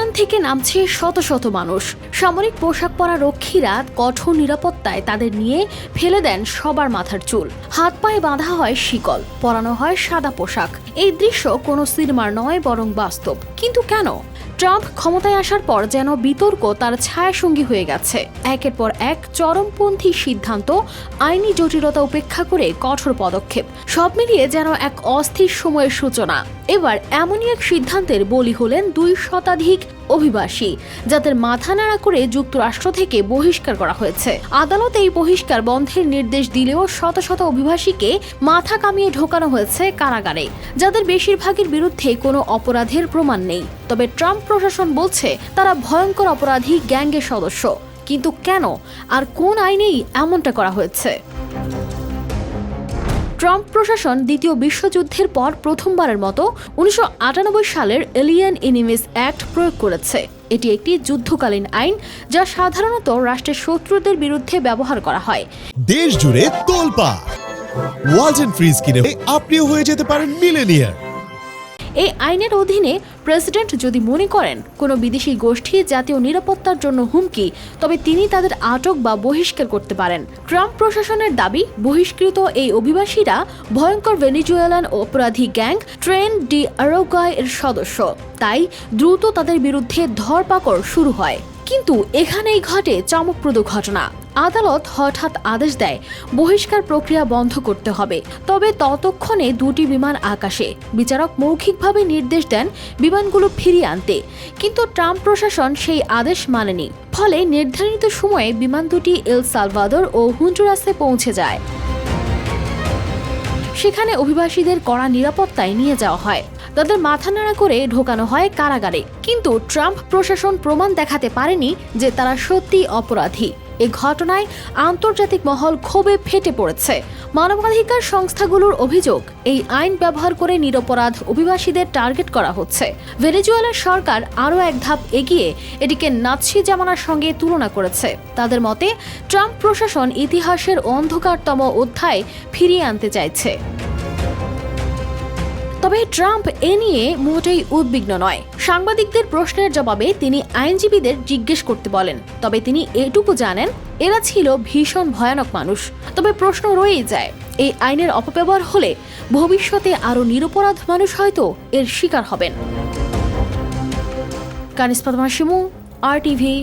বিমান থেকে নামছে শত শত মানুষ। সামরিক পোশাক পরা রক্ষীরা কঠোর নিরাপত্তায় তাদের নিয়ে ফেলে দেন সবার মাথার চুল। হাত পায়ে বাঁধা হয় শিকল, পরানো হয় সাদা পোশাক। এই দৃশ্য কোনো সিনেমার নয়, বরং বাস্তব। কিন্তু কেন? ট্রাম্প ক্ষমতায় আসার পর যেন বিতর্ক তার ছায়াসঙ্গী হয়ে গেছে। একের পর এক চরমপন্থী সিদ্ধান্ত, আইনি জটিলতা উপেক্ষা করে কঠোর পদক্ষেপ। সব মিলিয়ে যেন এক অস্থির সময়ের সূচনা। এবার এমনই এক সিদ্ধান্তের বলি হলেন দুই শতাধিক অভিবাসী, যাদের মাথা নাড়া করে যুক্তরাষ্ট্র থেকে বহিষ্কার করা হয়েছে। আদালত এই বহিষ্কার বন্ধের নির্দেশ দিলেও শত শত অভিবাসীকে মাথা কামিয়ে ঢোকানো হয়েছে কারাগারে, যাদের বেশিরভাগের বিরুদ্ধে কোনো অপরাধের প্রমাণ নেই। তবে ট্রাম্প প্রশাসন বলছে, তারা ভয়ঙ্কর অপরাধী গ্যাংয়ের সদস্য। কিন্তু কেন? আর কোন আইনেই এমনটা করা হয়েছে? ট্রাম্প প্রশাসন দ্বিতীয় বিশ্বযুদ্ধের পর প্রথমবারের মতো উনিশশো আটানব্বই সালের এলিয়ান এনিমিস অ্যাক্ট প্রয়োগ করেছে। এটি একটি যুদ্ধকালীন আইন যা সাধারণত রাষ্ট্রের শত্রুদের বিরুদ্ধে ব্যবহার করা হয়। দেশ জুড়ে তোলপা। ওয়ালটন ফ্রিজ কিনে আপনিও হয়ে যেতে পারেন মিলেনিয়ার এই আইনের অধীনে প্রেসিডেন্ট যদি মনে করেন কোনো বিদেশি গোষ্ঠী জাতীয় নিরাপত্তার জন্য হুমকি, তবে তিনি তাদের আটক বা বহিষ্কার করতে পারেন। ট্রাম্প প্রশাসনের দাবি, বহিষ্কৃত এই অভিবাসীরা ভয়ঙ্কর ভেনিজুয়েলান অপরাধী গ্যাং ট্রেন ডি আরোগায় এর সদস্য। তাই দ্রুত তাদের বিরুদ্ধে ধরপাকড় শুরু হয়। কিন্তু এখানেই ঘটে চমকপ্রদ ঘটনা। আদালত হঠাৎ আদেশ দেয়, বহিষ্কার প্রক্রিয়া বন্ধ করতে হবে। তবে ততক্ষণে দুটি বিমান আকাশে। বিচারক মৌখিকভাবে নির্দেশ দেন বিমানগুলো ফিরিয়ে আনতে। কিন্তু ট্রাম্প প্রশাসন সেই আদেশ মানেনি। ফলে নির্ধারিত সময়ে বিমান দুটি এল সালভাদর ও হুন্ডুরাসে পৌঁছে যায়। সেখানে অভিবাসীদের কড়া নিরাপত্তায় নিয়ে যাওয়া হয়। তাদের মাথা নাড়া করে ঢোকানো হয় কারাগারে। কিন্তু ট্রাম্প প্রশাসন প্রমাণ দেখাতে পারেনি যে তারা সত্যি অপরাধী। এ ঘটনায় আন্তর্জাতিক মহল ক্ষোভে ফেটে পড়েছে। মানবাধিকার সংস্থাগুলোর অভিযোগ, এই আইন ব্যবহার করে নিরপরাধ অভিবাসীদের টার্গেট করা হচ্ছে। ভেনেজুয়েলার সরকার আরও এক ধাপ এগিয়ে এটিকে নাৎসি জামানার সঙ্গে তুলনা করেছে। তাদের মতে, ট্রাম্প প্রশাসন ইতিহাসের অন্ধকারতম অধ্যায় ফিরিয়ে আনতে চাইছে। তবে ট্রাম্প এ নিয়ে মোটেই উদ্বিগ্ন নয়। সাংবাদিকদের প্রশ্নের জবাবে তিনি আইনজীবীদের জিজ্ঞেস করতে বলেন, তবে তিনি এটুকু জানেন, এরা ছিল ভীষণ ভয়ানক মানুষ। তবে প্রশ্ন রয়েই যায়, এই আইনের অপব্যবহার হলে ভবিষ্যতে আরও নিরপরাধ মানুষ হয়তো এর শিকার হবেন। কানিস পদ্মা শিমু আর টিভি